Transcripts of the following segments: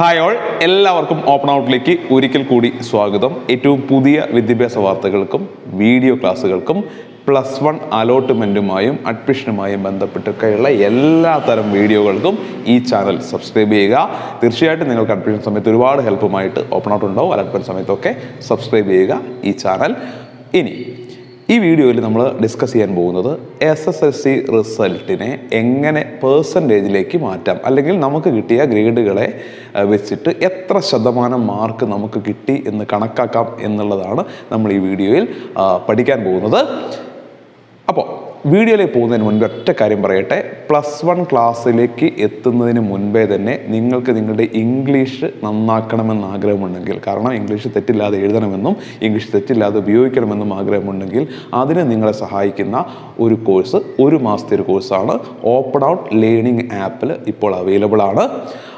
Hi all എല്ലാവർക്കും open ഔട്ടിലേക്ക് ഒരിക്കൽ കൂടി സ്വാഗതം. ഏറ്റവും പുതിയ വിദ്യാഭ്യാസ വാർത്തകൾക്കും വീഡിയോ ക്ലാസ്സുകൾക്കും പ്ലസ് വൺ അലോട്ട്മെന്റുമായും അഡ്മിഷനുമായും ബന്ധപ്പെട്ടൊക്കെയുള്ള എല്ലാ തരം വീഡിയോകൾക്കും ഈ ചാനൽ സബ്സ്ക്രൈബ് ചെയ്യുക. തീർച്ചയായിട്ടും നിങ്ങൾക്ക് അഡ്മിഷൻ സമയത്ത് ഒരുപാട് ഹെൽപ്പുമായിട്ട് ഓപ്പൺ ഔട്ട് ഉണ്ടാവും. അലോട്ട്മെന്റ് സമയത്തൊക്കെ സബ്സ്ക്രൈബ് ചെയ്യുക ഈ ചാനൽ ഇനി ഈ വീഡിയോയിൽ നമ്മൾ ഡിസ്കസ് ചെയ്യാൻ പോകുന്നത് എസ് എസ് എസ് സി റിസൾട്ടിനെ എങ്ങനെ പേഴ്സന്റേജിലേക്ക് മാറ്റാം? അല്ലെങ്കിൽ നമുക്ക് കിട്ടിയ ഗ്രേഡുകളെ വെച്ചിട്ട് എത്ര ശതമാനം മാർക്ക് നമുക്ക് കിട്ടി എന്ന് കണക്കാക്കാം എന്നുള്ളതാണ് നമ്മൾ ഈ വീഡിയോയിൽ പഠിക്കാൻ പോകുന്നത്. അപ്പോൾ വീഡിയോയിലേക്ക് പോകുന്നതിന് മുൻപ് ഒറ്റ കാര്യം പറയട്ടെ. പ്ലസ് വൺ ക്ലാസ്സിലേക്ക് എത്തുന്നതിന് മുൻപേ തന്നെ നിങ്ങൾക്ക് നിങ്ങളുടെ ഇംഗ്ലീഷ് നന്നാക്കണമെന്ന് ആഗ്രഹമുണ്ടെങ്കിൽ കാരണം ഇംഗ്ലീഷ് തെറ്റില്ലാതെ എഴുതണമെന്നും ഇംഗ്ലീഷ് തെറ്റില്ലാതെ ഉപയോഗിക്കണമെന്നും ആഗ്രഹമുണ്ടെങ്കിൽ അതിന് നിങ്ങളെ സഹായിക്കുന്ന ഒരു കോഴ്സ് ഒരു മാസത്തെ ഒരു കോഴ്സാണ് ഓപ്പൺ ഔട്ട് ലേണിംഗ് ആപ്പിൽ ഇപ്പോൾ അവൈലബിൾ ആണ്.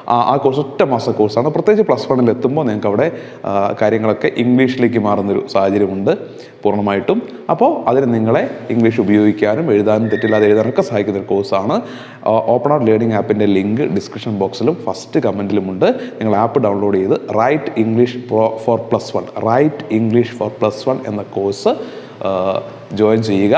ആ കോഴ്സ് ഒറ്റ മാസ കോഴ്സാണ് പ്രത്യേകിച്ച് പ്ലസ് വണ്ണിൽ എത്തുമ്പോൾ നിങ്ങൾക്ക് അവിടെ കാര്യങ്ങളൊക്കെ ഇംഗ്ലീഷിലേക്ക് മാറുന്നൊരു സാഹചര്യമുണ്ട് പൂർണമായിട്ടും. അപ്പോൾ അതിന് നിങ്ങളെ ഇംഗ്ലീഷ് ഉപയോഗിക്കാനും എഴുതാനും തെറ്റില്ലാതെ എഴുതാനൊക്കെ സഹായിക്കുന്ന ഒരു കോഴ്സാണ് ഓപ്പൺ ഔട്ട് ലേണിംഗ് ആപ്പിന്റെ ലിങ്ക് ഡിസ്ക്രിപ്ഷൻ ബോക്സിലും ഫസ്റ്റ് കമന്റിലുമുണ്ട് നിങ്ങൾ ആപ്പ് ഡൗൺലോഡ് ചെയ്ത് write English for plus one write English for plus one എന്ന കോഴ്സ് ജോയിൻ ചെയ്യുക.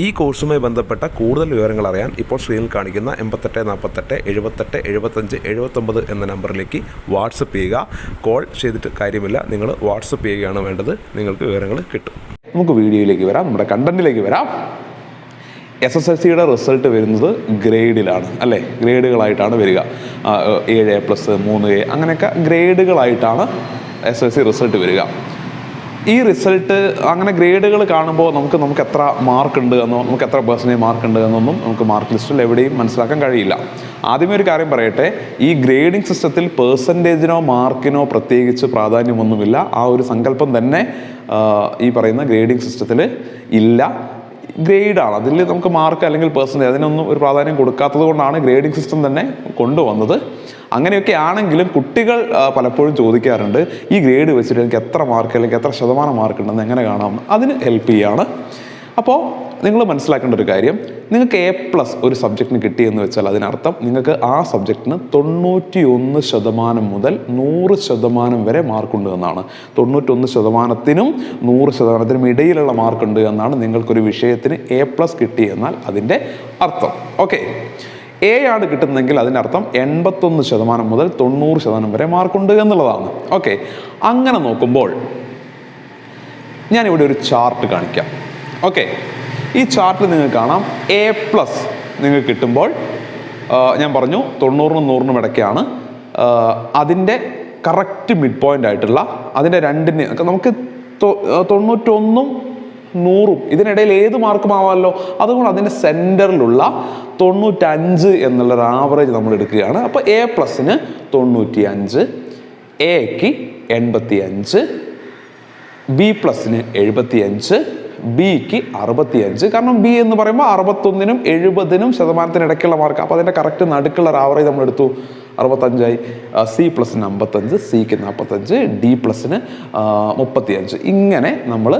ഈ കോഴ്സുമായി ബന്ധപ്പെട്ട കൂടുതൽ വിവരങ്ങൾ അറിയാൻ ഇപ്പോൾ സ്ക്രീനിൽ കാണിക്കുന്ന എൺപത്തെട്ട് നാൽപ്പത്തെട്ട് എഴുപത്തെട്ട് എഴുപത്തഞ്ച് എഴുപത്തൊമ്പത് എന്ന നമ്പറിലേക്ക് വാട്സപ്പ് ചെയ്യുക. കോൾ ചെയ്തിട്ട് കാര്യമില്ല. നിങ്ങൾ വാട്സപ്പ് ചെയ്യുകയാണ് വേണ്ടത്. നിങ്ങൾക്ക് വിവരങ്ങൾ കിട്ടും. നമുക്ക് വീഡിയോയിലേക്ക് വരാം. നമ്മുടെ കണ്ടന്റിലേക്ക് വരാം. എസ് എസ് എൽ സിയുടെ റിസൾട്ട് വരുന്നത് ഗ്രേഡിലാണ് അല്ലേ? ഗ്രേഡുകളായിട്ടാണ് വരിക. ഏഴ് എ പ്ലസ് മൂന്ന് എ അങ്ങനെയൊക്കെ ഗ്രേഡുകളായിട്ടാണ് എസ് എൽ സി റിസൾട്ട് വരിക. ഈ റിസൾട്ട് അങ്ങനെ ഗ്രേഡുകൾ കാണുമ്പോൾ നമുക്ക് നമുക്ക് എത്ര മാർക്ക് ഉണ്ട് എന്നോ നമുക്ക് എത്ര പേഴ്സന്റേജ് മാർക്ക് ഉണ്ട് എന്നൊന്നും നമുക്ക് മാർക്ക് ലിസ്റ്റിൽ എവിടെയും മനസ്സിലാക്കാൻ കഴിയില്ല. ആദ്യമേ ഒരു കാര്യം പറയട്ടെ. ഈ ഗ്രേഡിംഗ് സിസ്റ്റത്തിൽ പേഴ്സന്റേജിനോ മാർക്കിനോ പ്രത്യേകിച്ച് പ്രാധാന്യമൊന്നുമില്ല. ആ ഒരു സങ്കല്പം തന്നെ ഈ പറയുന്ന ഗ്രേഡിംഗ് സിസ്റ്റത്തിൽ ഇല്ല. ഗ്രേഡാണ്. അതിൽ നമുക്ക് മാർക്ക് അല്ലെങ്കിൽ പേഴ്സന്റേജ് അതിനൊന്നും ഒരു പ്രാധാന്യം കൊടുക്കാത്തത് കൊണ്ടാണ് ഗ്രേഡിംഗ് സിസ്റ്റം തന്നെ കൊണ്ടുവന്നത്. അങ്ങനെയൊക്കെ ആണെങ്കിലും കുട്ടികൾ പലപ്പോഴും ചോദിക്കാറുണ്ട് ഈ ഗ്രേഡ് വെച്ചിട്ട് എനിക്ക് എത്ര മാർക്ക് അല്ലെങ്കിൽ എത്ര ശതമാനം മാർക്ക് ഉണ്ടെന്ന് എങ്ങനെ കാണാം? അതിന് ഹെൽപ്പ് ചെയ്യാണ്. അപ്പോൾ നിങ്ങൾ മനസ്സിലാക്കേണ്ട ഒരു കാര്യം. നിങ്ങൾക്ക് എ പ്ലസ് ഒരു സബ്ജക്റ്റിന് കിട്ടിയെന്ന് വെച്ചാൽ അതിനർത്ഥം നിങ്ങൾക്ക് ആ സബ്ജക്റ്റിന് തൊണ്ണൂറ്റി ഒന്ന് ശതമാനം മുതൽ നൂറ് ശതമാനം വരെ മാർക്കുണ്ട് എന്നാണ്. തൊണ്ണൂറ്റൊന്ന് ശതമാനത്തിനും നൂറ് ശതമാനത്തിനും ഇടയിലുള്ള മാർക്കുണ്ട് എന്നാണ് നിങ്ങൾക്കൊരു വിഷയത്തിന് എ പ്ലസ് കിട്ടി എന്നാൽ അതിന്റെ അർത്ഥം. ഓക്കെ എ ആണ് കിട്ടുന്നതെങ്കിൽ അതിനർത്ഥം എൺപത്തൊന്ന് ശതമാനം മുതൽ തൊണ്ണൂറ് ശതമാനം വരെ മാർക്കുണ്ട് എന്നുള്ളതാണ്. ഓക്കെ അങ്ങനെ നോക്കുമ്പോൾ ഞാനിവിടെ ഒരു ചാർട്ട് കാണിക്കാം. ഓക്കെ ഈ ചാർട്ടിൽ നിങ്ങൾക്ക് കാണാം എ പ്ലസ് നിങ്ങൾക്ക് കിട്ടുമ്പോൾ ഞാൻ പറഞ്ഞു തൊണ്ണൂറിനും നൂറിനും ഇടയ്ക്കാണ് അതിന്റെ കറക്റ്റ് മിഡ് പോയിന്റ് ആയിട്ടുള്ള അതിന്റെ രണ്ടിന് നമുക്ക് തൊണ്ണൂറ്റൊന്നും നൂറും ഇതിനിടയിൽ ഏത് മാർക്കും ആവാമല്ലോ അതുകൊണ്ട് അതിന്റെ സെന്ററിലുള്ള തൊണ്ണൂറ്റഞ്ച് എന്നുള്ളൊരു ആവറേജ് നമ്മൾ എടുക്കുകയാണ്. അപ്പോൾ എ പ്ലസിന് തൊണ്ണൂറ്റി അഞ്ച് എക്ക് എൺപത്തി അഞ്ച് ബി പ്ലസിന് എഴുപത്തിയഞ്ച് ബിക്ക് അറുപത്തിയഞ്ച്. കാരണം ബി എന്ന് പറയുമ്പോൾ അറുപത്തൊന്നിനും എഴുപതിനും ശതമാനത്തിന് ഇടയ്ക്കുള്ള മാർക്ക് അപ്പോൾ അതിന്റെ കറക്റ്റ് നടുക്കുള്ള ഒരു ആവറേജ് നമ്മൾ എടുത്തു അറുപത്തഞ്ചായി സി പ്ലസിന് അമ്പത്തഞ്ച് സിക്ക് നാൽപ്പത്തഞ്ച് ഡി പ്ലസിന് മുപ്പത്തിയഞ്ച്. ഇങ്ങനെ നമ്മൾ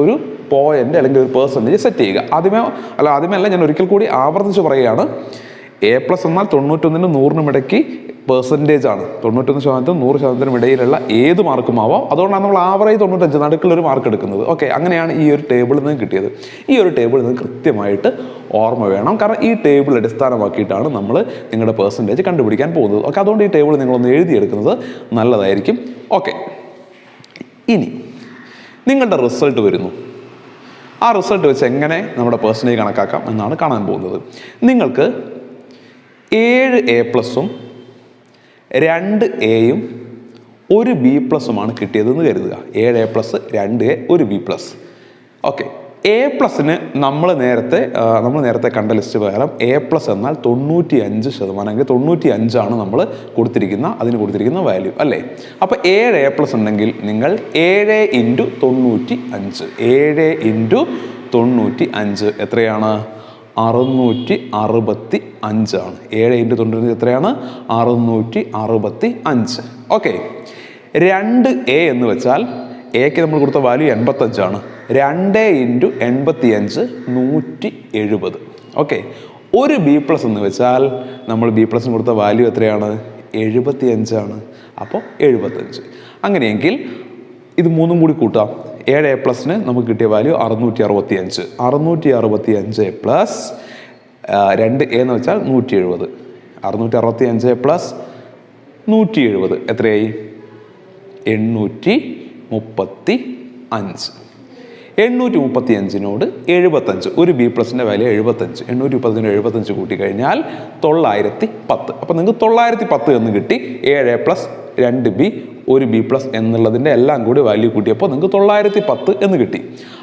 ഒരു പോയിന്റ് അല്ലെങ്കിൽ ഒരു പേഴ്സന്റേജ് സെറ്റ് ചെയ്യുക. ആദ്യമേ അല്ല ആദ്യമേ അല്ല ഞാൻ ഒരിക്കൽ കൂടി ആവർത്തിച്ച് പറയുകയാണ്. എ പ്ലസ് എന്നാൽ തൊണ്ണൂറ്റൊന്നിനും നൂറിനും ഇടയ്ക്ക് പെർസെന്റേജ് ആണ്. തൊണ്ണൂറ്റൊന്ന് ശതമാനത്തിനും നൂറ് ശതമാനത്തിനും ഇടയിലുള്ള ഏത് മാർക്കും ആവാം അതുകൊണ്ടാണ് നമ്മൾ ആവറേജ് തൊണ്ണൂറ്റഞ്ച് നടുക്കുള്ളൊരു മാർക്ക് എടുക്കുന്നത്. ഓക്കെ അങ്ങനെയാണ് ഈ ഒരു ടേബിളിൽ നിന്ന് കിട്ടിയത്. ഈ ഒരു ടേബിളിൽ നിന്ന് കൃത്യമായിട്ട് ഓർമ്മ വേണം. കാരണം ഈ ടേബിൾ അടിസ്ഥാനമാക്കിയിട്ടാണ് നമ്മൾ നിങ്ങളുടെ പെർസെന്റേജ് കണ്ടുപിടിക്കാൻ പോകുന്നത്. ഓക്കെ അതുകൊണ്ട് ഈ ടേബിൾ നിങ്ങളൊന്ന് എഴുതിയെടുക്കുന്നത് നല്ലതായിരിക്കും. ഓക്കെ ഇനി നിങ്ങളുടെ റിസൾട്ട് വരുന്നു. ആ റിസൾട്ട് വെച്ച് എങ്ങനെ നമ്മുടെ പേഴ്സണേജ് കണക്കാക്കാം എന്നാണ് കാണാൻ പോകുന്നത്. നിങ്ങൾക്ക് ഏഴ് എ പ്ലസും രണ്ട് എയും ഒരു ബി പ്ലസുമാണ് കിട്ടിയതെന്ന് കരുതുക. ഏഴ് എ പ്ലസ് രണ്ട് എ ഒരു ബി പ്ലസ് ഓക്കെ എ പ്ലസിന് നമ്മൾ നേരത്തെ നമ്മൾ നേരത്തെ കണ്ട ലിസ്റ്റ് പ്രകാരം എ പ്ലസ് എന്നാൽ തൊണ്ണൂറ്റി അഞ്ച് ശതമാനം അല്ലെങ്കിൽ തൊണ്ണൂറ്റി അഞ്ചാണ് നമ്മൾ കൊടുത്തിരിക്കുന്ന അതിന് കൊടുത്തിരിക്കുന്ന വാല്യൂ അല്ലേ? അപ്പോൾ ഏഴ് എ പ്ലസ് ഉണ്ടെങ്കിൽ നിങ്ങൾ ഏഴ് ഇന്റു തൊണ്ണൂറ്റി അഞ്ച് ഏഴ് ഇന്റു തൊണ്ണൂറ്റി അഞ്ച് എത്രയാണ്? അറുന്നൂറ്റി അറുപത്തി അഞ്ചാണ് ഏഴ് ഇന്റു തൊണ്ണൂറ്റി എത്രയാണ്? അറുന്നൂറ്റി അറുപത്തി അഞ്ച് ഓക്കെ. രണ്ട് എ എന്ന് വെച്ചാൽ എക്ക് നമ്മൾ കൊടുത്ത വാല്യൂ എൺപത്തഞ്ചാണ് രണ്ട് ഇന്റു എൺപത്തി അഞ്ച് നൂറ്റി എഴുപത് ഓക്കെ. ഒരു ബി പ്ലസ് എന്ന് വെച്ചാൽ നമ്മൾ ബി പ്ലസിന് കൊടുത്ത വാല്യൂ എത്രയാണ്? എഴുപത്തി അഞ്ചാണ് അപ്പോൾ എഴുപത്തഞ്ച്. അങ്ങനെയെങ്കിൽ ഇത് മൂന്നും കൂടി കൂട്ടാം. ഏഴ് എ പ്ലസിന് നമുക്ക് കിട്ടിയ വാല്യൂ അറുന്നൂറ്റി അറുപത്തി അഞ്ച് അറുന്നൂറ്റി അറുപത്തി അഞ്ച് പ്ലസ് രണ്ട് എ എന്ന് വെച്ചാൽ നൂറ്റി എഴുപത് അറുന്നൂറ്റി അറുപത്തി അഞ്ച് പ്ലസ് നൂറ്റി എഴുപത് എത്രയായി? എണ്ണൂറ്റി മുപ്പത്തി അഞ്ച് എണ്ണൂറ്റി മുപ്പത്തി അഞ്ചിനോട് എഴുപത്തഞ്ച് ഒരു ബി പ്ലസിന്റെ വില എഴുപത്തഞ്ച് എണ്ണൂറ്റി മുപ്പത്തഞ്ചിന് എഴുപത്തഞ്ച് കൂട്ടിക്കഴിഞ്ഞാൽ തൊള്ളായിരത്തി പത്ത് അപ്പോൾ നിങ്ങൾക്ക് തൊള്ളായിരത്തി പത്ത് എന്ന് കിട്ടി. ഏഴ് എ പ്ലസ് രണ്ട് ബി ഒരു ബി പ്ലസ് എന്നുള്ളതിന്റെ എല്ലാം കൂടി വാല്യൂ കൂട്ടിയപ്പോൾ നിങ്ങൾക്ക് തൊള്ളായിരത്തി പത്ത് എന്ന് കിട്ടി.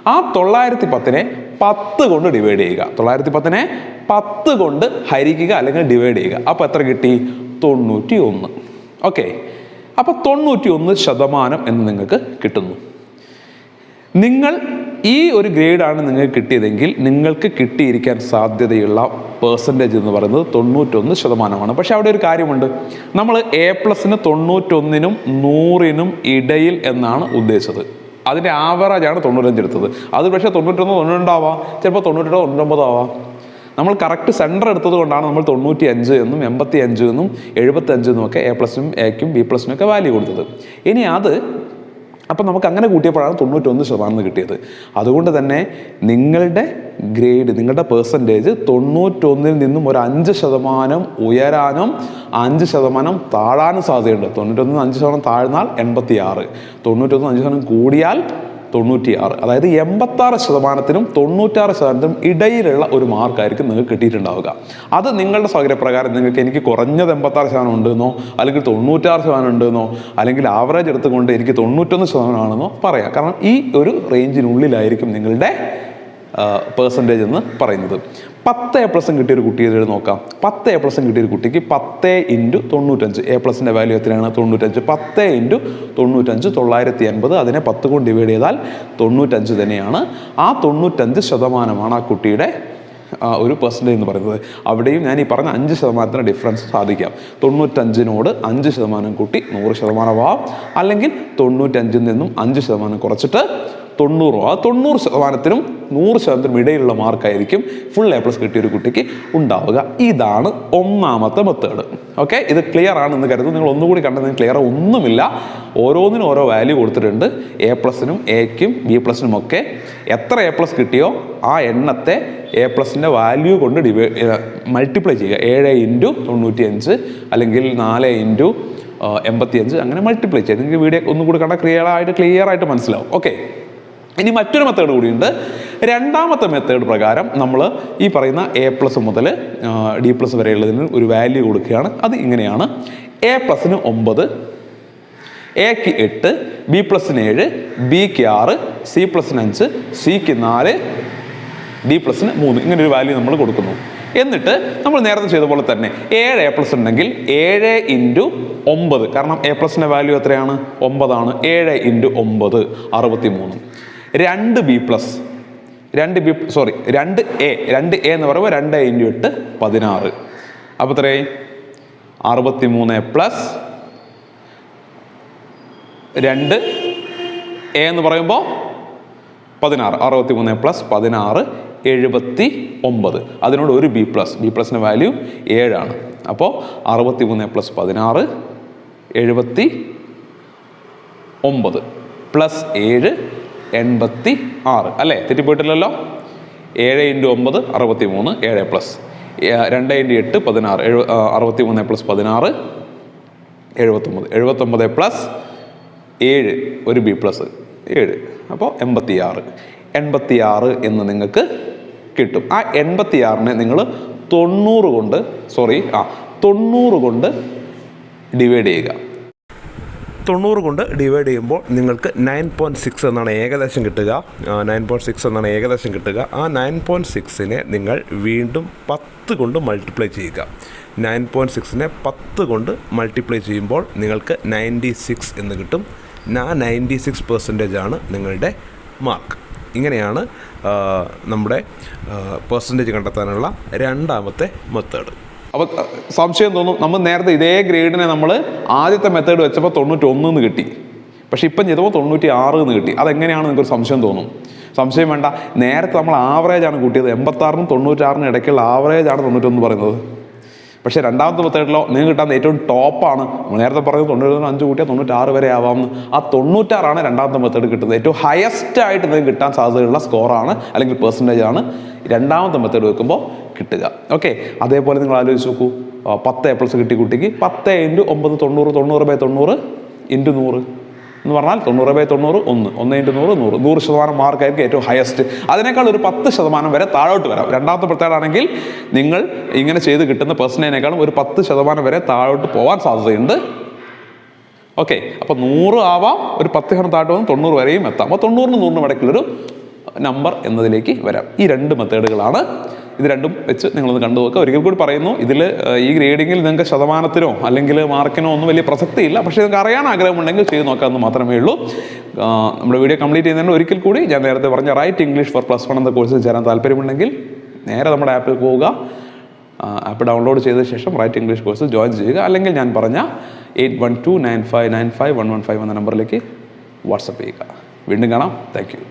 ആ തൊള്ളായിരത്തി പത്തിനെ പത്ത് കൊണ്ട് ഡിവൈഡ് ചെയ്യുക. തൊള്ളായിരത്തി പത്തിനെ പത്ത് കൊണ്ട് ഹരിക്കുക അല്ലെങ്കിൽ ഡിവൈഡ് ചെയ്യുക. അപ്പോൾ എത്ര കിട്ടി? തൊണ്ണൂറ്റി ഒന്ന് ഓക്കെ അപ്പോൾ തൊണ്ണൂറ്റി ഒന്ന് ശതമാനം എന്ന് നിങ്ങൾക്ക് കിട്ടുന്നു. നിങ്ങൾ ഈ ഒരു ഗ്രേഡാണ് നിങ്ങൾക്ക് കിട്ടിയതെങ്കിൽ നിങ്ങൾക്ക് കിട്ടിയിരിക്കാൻ സാധ്യതയുള്ള പേഴ്സന്റേജ് എന്ന് പറയുന്നത് തൊണ്ണൂറ്റൊന്ന് ശതമാനമാണ്. പക്ഷേ അവിടെ ഒരു കാര്യമുണ്ട്. നമ്മൾ എ പ്ലസിന് തൊണ്ണൂറ്റൊന്നിനും നൂറിനും ഇടയിൽ എന്നാണ് ഉദ്ദേശിച്ചത്. അതിന്റെ ആവറേജാണ് തൊണ്ണൂറ്റഞ്ച് എടുത്തത്. അത് പക്ഷേ തൊണ്ണൂറ്റൊന്ന് തൊണ്ണൂറ്റാവാം ചിലപ്പോൾ തൊണ്ണൂറ്റെട്ടോ തൊണ്ണൂറ്റൊമ്പതോ ആവാം. നമ്മൾ കറക്റ്റ് സെന്റർ എടുത്തത് കൊണ്ടാണ് നമ്മൾ തൊണ്ണൂറ്റി അഞ്ച് എന്നും എൺപത്തി അഞ്ച് എന്നും എഴുപത്തി അഞ്ച് എന്നും ഒക്കെ എ പ്ലസിനും എക്കും ബി പ്ലസിനും ഒക്കെ വാല്യൂ കൊടുത്തത്. ഇനി അത് അപ്പം നമുക്ക് അങ്ങനെ കൂട്ടിയപ്പോഴാണ് തൊണ്ണൂറ്റൊന്ന് ശതമാനം കിട്ടിയത്. അതുകൊണ്ട് തന്നെ നിങ്ങളുടെ ഗ്രേഡ് നിങ്ങളുടെ പേഴ്സന്റേജ് തൊണ്ണൂറ്റൊന്നിൽ നിന്നും ഒരു അഞ്ച് ശതമാനം ഉയരാനും അഞ്ച് ശതമാനം താഴാനും സാധ്യതയുണ്ട്. തൊണ്ണൂറ്റൊന്നിൽ അഞ്ച് ശതമാനം താഴ്ന്നാൽ എൺപത്തി ആറ് തൊണ്ണൂറ്റൊന്ന് അഞ്ച് ശതമാനം കൂടിയാൽ തൊണ്ണൂറ്റിയാറ് അതായത് എൺപത്താറ് ശതമാനത്തിനും തൊണ്ണൂറ്റാറ് ശതമാനത്തിനും ഇടയിലുള്ള ഒരു മാർക്കായിരിക്കും നിങ്ങൾക്ക് കിട്ടിയിട്ടുണ്ടാവുക. അത് നിങ്ങളുടെ സൗകര്യപ്രകാരം നിങ്ങൾക്ക് എനിക്ക് കുറഞ്ഞത് എൺപത്താറ് ശതമാനം ഉണ്ടെന്നോ അല്ലെങ്കിൽ തൊണ്ണൂറ്റാറ് ശതമാനം ഉണ്ടെന്നോ അല്ലെങ്കിൽ ആവറേജ് എടുത്തുകൊണ്ട് എനിക്ക് തൊണ്ണൂറ്റൊന്ന് ശതമാനമാണെന്നോ പറയാം. കാരണം ഈ ഒരു റേഞ്ചിനുള്ളിലായിരിക്കും നിങ്ങളുടെ പേഴ്സന്റേജ് എന്ന് പറയുന്നത്. പത്ത് എ പ്ലസും കിട്ടിയ ഒരു കുട്ടിയെ ഇതിൽ നോക്കാം. പത്ത് എ പ്ലസും കിട്ടിയ ഒരു കുട്ടിക്ക് പത്ത് ഇന്റു തൊണ്ണൂറ്റഞ്ച്. എ പ്ലസിന്റെ വാല്യൂ എത്രയാണ്? തൊണ്ണൂറ്റഞ്ച്. പത്ത് ഇന്റു തൊണ്ണൂറ്റഞ്ച് തൊള്ളായിരത്തി എൺപത് അതിനെ പത്ത് കൊണ്ട് ഡിവൈഡ് ചെയ്താൽ തൊണ്ണൂറ്റഞ്ച് തന്നെയാണ്. ആ തൊണ്ണൂറ്റഞ്ച് ശതമാനമാണ് ആ കുട്ടിയുടെ ഒരു പെർസെന്റേജ് എന്ന് പറയുന്നത്. അവിടെയും ഞാൻ ഈ പറഞ്ഞ അഞ്ച് ശതമാനത്തിന് ഡിഫറൻസ് സാധിക്കാം. തൊണ്ണൂറ്റഞ്ചിനോട് അഞ്ച് ശതമാനം കൂട്ടി നൂറ് ശതമാനമാവാം. അല്ലെങ്കിൽ തൊണ്ണൂറ്റഞ്ചിൽ നിന്നും അഞ്ച് ശതമാനം കുറച്ചിട്ട് തൊണ്ണൂറോ. ആ തൊണ്ണൂറ് ശതമാനത്തിനും നൂറ് ശതമാനത്തിനും ഇടയിലുള്ള മാർക്കായിരിക്കും ഫുൾ എ പ്ലസ് കിട്ടിയ ഒരു കുട്ടിക്ക് ഉണ്ടാവുക. ഇതാണ് ഒന്നാമത്തെ മെത്തേഡ് ഓക്കെ ഇത് ക്ലിയർ ആണെന്ന് കരുതുന്നു. നിങ്ങൾ ഒന്നുകൂടി കണ്ടതിന് ക്ലിയർ ഒന്നുമില്ല. ഓരോന്നിനും ഓരോ വാല്യൂ കൊടുത്തിട്ടുണ്ട്. എ പ്ലസിനും എക്കും ബി പ്ലസിനും ഒക്കെ. എത്ര എ പ്ലസ് കിട്ടിയോ ആ എണ്ണത്തെ എ പ്ലസിന്റെ വാല്യൂ കൊണ്ട് ഡിവൈ മൾട്ടിപ്ലൈ ചെയ്യുക. ഏഴ് ഇന്റു തൊണ്ണൂറ്റി അഞ്ച് അല്ലെങ്കിൽ നാല് ഇന്റു എൺപത്തിയഞ്ച്. അങ്ങനെ മൾട്ടിപ്ലൈ ചെയ്യുക. നിങ്ങൾക്ക് വീഡിയോ ഒന്നും കൂടി കണ്ടാൽ ക്ലിയർ ആയിട്ട് ക്ലിയർ ആയിട്ട് മനസ്സിലാവും. ഓക്കെ ഇനി മറ്റൊരു മെത്തേഡ് കൂടിയുണ്ട്. രണ്ടാമത്തെ മെത്തേഡ് പ്രകാരം നമ്മൾ ഈ പറയുന്ന എ പ്ലസ് മുതൽ ഡി പ്ലസ് വരെയുള്ളതിന് ഒരു വാല്യൂ കൊടുക്കുകയാണ്. അത് ഇങ്ങനെയാണ്. എ പ്ലസിന് ഒമ്പത് എക്ക് എട്ട് ബി പ്ലസിന് ഏഴ് ബിക്ക് ആറ് സി പ്ലസിന് അഞ്ച് സിക്ക് നാല് ഡി പ്ലസിന് മൂന്ന്. ഇങ്ങനെ ഒരു വാല്യൂ നമ്മൾ കൊടുക്കുന്നു. എന്നിട്ട് നമ്മൾ നേരത്തെ ചെയ്ത പോലെ തന്നെ ഏഴ് എ പ്ലസ് ഉണ്ടെങ്കിൽ ഏഴ് ഇന്റു ഒമ്പത്. കാരണം എ പ്ലസിന്റെ വാല്യൂ എത്രയാണ്? ഒമ്പതാണ്. ഏഴ് ഇന്റു ഒമ്പത്. അറുപത്തി മൂന്ന് രണ്ട് ബി പ്ലസ് രണ്ട് ബി സോറി രണ്ട് എ രണ്ട് എ എന്ന് പറയുമ്പോൾ രണ്ട് ഇന്റു എട്ട് പതിനാറ്. അപ്പോൾ എത്രയായി? അറുപത്തി മൂന്ന് പ്ലസ് രണ്ട് എ എന്ന് പറയുമ്പോൾ പതിനാറ്. അറുപത്തി മൂന്ന് പ്ലസ് പതിനാറ് എഴുപത്തി ഒമ്പത് അതിനോട് ഒരു ബി പ്ലസ് ബി പ്ലസിന്റെ വാല്യൂ ഏഴാണ്. അപ്പോൾ അറുപത്തി മൂന്ന് പ്ലസ് പതിനാറ് എഴുപത്തി ഒമ്പത് പ്ലസ് ഏഴ് എൺപത്തി ആറ് അല്ലേ? തെറ്റിപ്പോയിട്ടില്ലല്ലോ? ഏഴ് ഇന്റു ഒമ്പത് അറുപത്തി മൂന്ന് ഏഴ് പ്ലസ്. രണ്ട് ഇന്റു എട്ട് പതിനാറ്. എഴു അറുപത്തി മൂന്ന് പ്ലസ് പതിനാറ് എഴുപത്തൊമ്പത്. എഴുപത്തൊമ്പത് പ്ലസ് ഏഴ് ഒരു ബി പ്ലസ് ഏഴ്. അപ്പോൾ എൺപത്തിയാറ്. എൺപത്തിയാറ് എന്ന് നിങ്ങൾക്ക് കിട്ടും. ആ എൺപത്തിയാറിനെ നിങ്ങൾ തൊണ്ണൂറ് കൊണ്ട് സോറി ആ തൊണ്ണൂറ് കൊണ്ട് ഡിവൈഡ് ചെയ്യുക. തൊണ്ണൂറ് കൊണ്ട് ഡിവൈഡ് ചെയ്യുമ്പോൾ നിങ്ങൾക്ക് നയൻ പോയിന്റ് സിക്സ് എന്നാണ് ഏകദേശം കിട്ടുക. നയൻ പോയിന്റ് സിക്സ് എന്നാണ് ഏകദേശം കിട്ടുക. ആ നയൻ പോയിന്റ് സിക്സിനെ നിങ്ങൾ വീണ്ടും പത്ത് കൊണ്ട് മൾട്ടിപ്ലൈ ചെയ്യുക. നയൻ പോയിന്റ് സിക്സിനെ പത്ത് കൊണ്ട് മൾട്ടിപ്ലൈ ചെയ്യുമ്പോൾ നിങ്ങൾക്ക് നയന്റി സിക്സ് എന്ന് കിട്ടും. ആ നയന്റി സിക്സ് പെർസെന്റേജ് ആണ് നിങ്ങളുടെ മാർക്ക് ഇങ്ങനെയാണ് നമ്മുടെ പെർസെന്റേജ് കണ്ടെത്താനുള്ള രണ്ടാമത്തെ മെത്തേഡ് അപ്പോൾ സംശയം തോന്നും നമ്മൾ നേരത്തെ ഇതേ ഗ്രേഡിനെ നമ്മൾ ആദ്യത്തെ മെത്തേഡ് വെച്ചപ്പോൾ തൊണ്ണൂറ്റി എന്ന് കിട്ടി. പക്ഷേ ഇപ്പം ചെയ്തപ്പോൾ തൊണ്ണൂറ്റി ആറ് എന്ന് കിട്ടി. അതെങ്ങനെയാണ് നിങ്ങൾക്ക് സംശയം തോന്നും. സംശയം വേണ്ട. നേരത്തെ നമ്മൾ ആവറേജ് ആണ് കൂട്ടിയത്. എൺപത്താറിനും തൊണ്ണൂറ്റാറിനും ഇടയ്ക്കുള്ള ആവറേജ് ആണ് തൊണ്ണൂറ്റൊന്ന് പറയുന്നത്. പക്ഷേ രണ്ടാമത്തെ മെത്തേഡിലോ നിങ്ങൾക്ക് കിട്ടാൻ ഏറ്റവും ടോപ്പാണ് നേരത്തെ പറഞ്ഞത് തൊണ്ണൂറ് അഞ്ച് കൂട്ടിയാൽ തൊണ്ണൂറ്റാറ് വരെ ആവാമെന്ന്. ആ തൊണ്ണൂറ്റാറാണ് രണ്ടാമത്തെ മെത്തേഡ് കിട്ടുന്നത്. ഏറ്റവും ഹയസ്റ്റ് ആയിട്ട് നിങ്ങൾക്ക് കിട്ടാൻ സാധ്യതയുള്ള സ്കോറാണ് അല്ലെങ്കിൽ പെർസെന്റേജ് ആണ്. രണ്ടാമത്തെ മെത്തേഡ് വെക്കുമ്പോൾ കിട്ടുക. ഓക്കെ അതേപോലെ നിങ്ങൾ ആലോചിച്ച് നോക്കൂ. പത്ത് എ പ്ലസ് കിട്ടിയ കുട്ടിക്ക്. പത്ത് ഇന്റു ഒമ്പത് തൊണ്ണൂറ് തൊണ്ണൂറ് ബൈ തൊണ്ണൂറ് ഇന്റു നൂറ്. എന്ന് പറഞ്ഞാൽ തൊണ്ണൂറ് ബൈ തൊണ്ണൂറ് ഒന്ന്. ഒന്ന് ഇന്റു നൂറ് നൂറ്. നൂറ് ശതമാനം മാർക്കായിരിക്കും ഏറ്റവും ഹയസ്റ്റ് അതിനേക്കാൾ ഒരു പത്ത് ശതമാനം വരെ താഴോട്ട് വരാം. രണ്ടാമത്തെ പ്രത്യേകമാണെങ്കിൽ നിങ്ങൾ ഇങ്ങനെ ചെയ്ത് കിട്ടുന്ന പെർസെന്റേജിനേക്കാളും ഒരു പത്ത് ശതമാനം വരെ താഴോട്ട് പോകാൻ സാധ്യതയുണ്ട്. ഓക്കെ അപ്പോൾ നൂറ് ആവാം ഒരു പത്ത് ശതമാനം താഴോട്ട് വന്ന് തൊണ്ണൂറ് വരെയും എത്താം. അപ്പോൾ തൊണ്ണൂറിന് നൂറിനും ഇടയ്ക്കുള്ളൊരു നമ്പർ എന്നതിലേക്ക് വരാം. ഈ രണ്ട് മെത്തേഡുകളാണ് ഇത് രണ്ടും വെച്ച് നിങ്ങളൊന്ന് കണ്ടു നോക്കുക ഒരിക്കൽ കൂടി പറയുന്നു ഇതിൽ ഈ ഗ്രേഡിങ്ങിൽ നിങ്ങൾക്ക് ശതമാനത്തിനോ അല്ലെങ്കിൽ മാർക്കിനോ ഒന്നും വലിയ പ്രസക്തിയില്ല. പക്ഷേ നിങ്ങൾക്ക് അറിയാൻ ആഗ്രഹമുണ്ടെങ്കിൽ ചെയ്ത് നോക്കാമെന്ന് മാത്രമേ ഉള്ളൂ. നമ്മുടെ വീഡിയോ കംപ്ലീറ്റ് ചെയ്യുന്നതിന് ഒരിക്കൽ കൂടി ഞാൻ നേരത്തെ പറഞ്ഞ right English four plus one എന്ന കോഴ്സിൽ ചേരാൻ താല്പര്യമുണ്ടെങ്കിൽ നേരെ നമ്മുടെ ആപ്പിൽ പോവുക. ആപ്പ് ഡൗൺലോഡ് ചെയ്ത ശേഷം റൈറ്റ് ഇംഗ്ലീഷ് കോഴ്സ് ജോയിൻ ചെയ്യുക. അല്ലെങ്കിൽ ഞാൻ പറഞ്ഞ eight one two nine five nine five one one five എന്ന നമ്പറിലേക്ക് വാട്സപ്പ് ചെയ്യുക. വീണ്ടും കാണാം. Thank you